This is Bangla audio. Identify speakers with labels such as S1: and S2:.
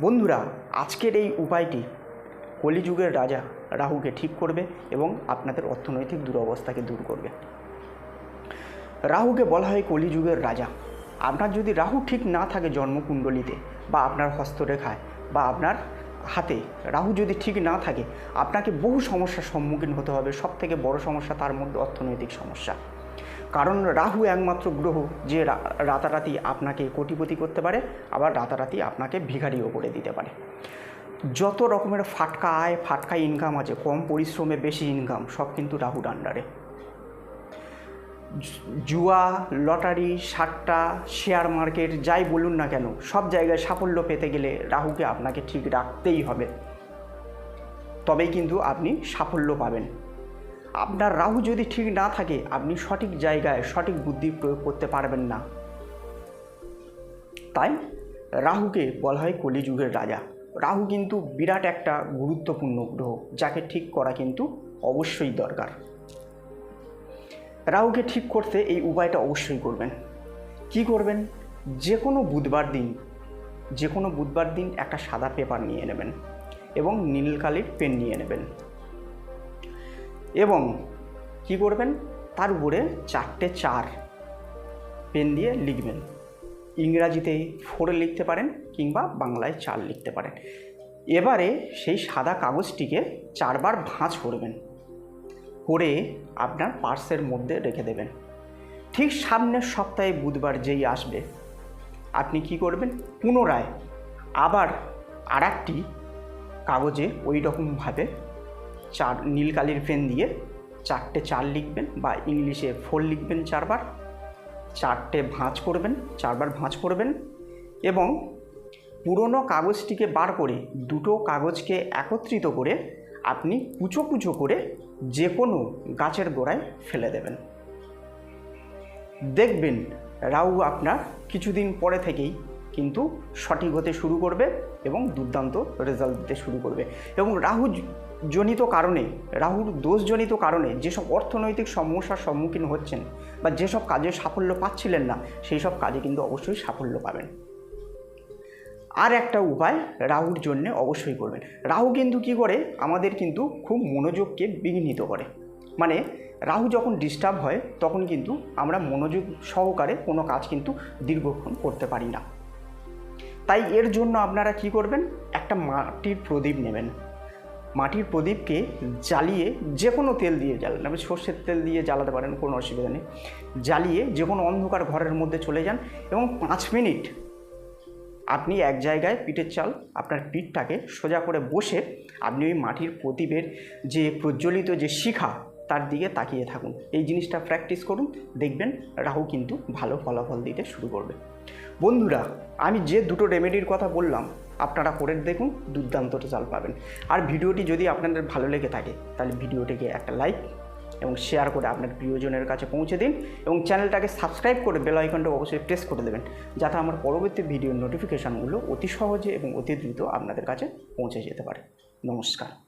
S1: বন্ধুরা, আজকের এই উপায়টি কলিযুগের রাজা রাহুকে ঠিক করবে এবং আপনাদের অর্থনৈতিক দুরবস্থাকে দূর করবে। রাহুকে বলা হয় কলিযুগের রাজা। আপনার যদি রাহু ঠিক না থাকে জন্মকুণ্ডলিতে বা আপনার হস্তরেখায় বা আপনার হাতে রাহু যদি ঠিক না থাকে, আপনাকে বহু সমস্যার সম্মুখীন হতে হবে। সব থেকে বড় সমস্যা তার মধ্যে অর্থনৈতিক সমস্যা। কারণ রাহু একমাত্র গ্রহ যে রাতারাতি আপনাকে কোটিপতি করতে পারে, আবার রাতারাতি আপনাকে ভিখারিও করে দিতে পারে। যত রকমের ফাটকা আয়, ফাটকা ইনকাম আছে, কম পরিশ্রমে বেশি ইনকাম সব কিন্তু রাহুর আন্ডারে জুয়া, লটারি, সাট্টা শেয়ার মার্কেট যাই বলুন না কেন, সব জায়গায় সাফল্য পেতে গেলে রাহুকে আপনাকে ঠিক রাখতেই হবে। তবেই কিন্তু আপনি সাফল্য পাবেন। আপনার রাহু যদি ঠিক না থাকে, আপনি সঠিক জায়গায় সঠিক বুদ্ধি প্রয়োগ করতে পারবেন না। তাই রাহুকে বলা হয় কলিযুগের রাজা। রাহু কিন্তু বিরাট একটা গুরুত্বপূর্ণ গ্রহ, যাকে ঠিক করা কিন্তু অবশ্যই দরকার। রাহুকে ঠিক করতে এই উপায়টা অবশ্যই করবেন। কি করবেন? যে কোনো বুধবার দিন, যে কোনো বুধবার দিন একটা সাদা পেপার নিয়ে নেবেন এবং নীল কালির পেন নিয়ে নেবেন। এবং কি করবেন? তার উপরে চারটে চার পেন দিয়ে লিখবেন। ইংরাজিতে ফোর লিখতে পারেন কিংবা বাংলায় চার লিখতে পারেন। এবারে সেই সাদা কাগজটিকে চারবার ভাঁজ করবেন। করে আপনার পার্সের মধ্যে রেখে দেবেন। ঠিক সামনের সপ্তাহে বুধবার যেই আসবে, আপনি কি করবেন? পুনরায় আবার আর একটি কাগজে ওই রকমভাবে চার নীল কালির পেন দিয়ে চারটে চার লিখবেন বা ইংলিশে ফোর লিখবেন চারবার। চারটে ভাঁজ করবেন, চারবার ভাঁজ করবেন এবং পুরনো কাগজটিকে বার করে দুটো কাগজকে একত্রিত করে আপনি কুচো কুচো করে যে কোনো গাছের গোড়ায় ফেলে দেবেন। দেখবেন রাউ আপনার কিছুদিন পরে থেকেই কিন্তু সঠিক হতে শুরু করবে। এবং দুর্দান্ত রেজাল্ট দিতে শুরু করবে। এবং রাহু জনিত কারণে, রাহুর দোষজনিত কারণে যেসব অর্থনৈতিক সমস্যার সম্মুখীন হচ্ছেন বা যেসব কাজে সাফল্য পাচ্ছিলেন না, সেই সব কাজে কিন্তু অবশ্যই সাফল্য পাবেন। আর একটা উপায় রাহুর জন্যে অবশ্যই করবেন। রাহু কিন্তু কি করে? আমাদের কিন্তু খুব মনোযোগকে বিঘ্নিত করে। মানে রাহু যখন ডিস্টার্ব হয়, তখন কিন্তু আমরা মনোযোগ সহকারে কোনো কাজ কিন্তু দীর্ঘক্ষণ করতে পারি না। তাই এর জন্য আপনারা কি করবেন? একটা মাটির প্রদীপ নেবেন। মাটির প্রদীপকে জ্বালিয়ে যে কোনো তেল দিয়ে জ্বালান। আপনি সর্ষের তেল দিয়ে জ্বালাতে পারেন, কোনো অসুবিধা নেই। জ্বালিয়ে যে কোনো অন্ধকার ঘরের মধ্যে চলে যান এবং পাঁচ মিনিট আপনি এক জায়গায় পিঠের চাল, আপনার পিঠটাকে সোজা করে বসে আপনি ওই মাটির প্রদীপের যে প্রজ্বলিত যে শিখা, তার দিকে তাকিয়ে থাকুন। এই জিনিসটা প্র্যাকটিস করুন। দেখবেন রাহু কিন্তু ভালো ফলাফল দিতে শুরু করবে। বন্ধুরা, আমি যে দুটো রেমেডির কথা বললাম, আপনারা করে দেখুন, দুর্দান্ত রেজাল্ট পাবেন। আর ভিডিওটি যদি আপনাদের ভালো লেগে থাকে, তাহলে ভিডিওটিকে একটা লাইক এবং শেয়ার করে আপনার প্রিয়জনের কাছে পৌঁছে দিন এবং চ্যানেলটাকে সাবস্ক্রাইব করে বেল আইকনটা অবশ্যই প্রেস করে দেবেন, যাতে আমার পরবর্তী ভিডিওর নোটিফিকেশানগুলো অতি সহজে এবং অতি দ্রুত আপনাদের কাছে পৌঁছে যেতে পারে। নমস্কার।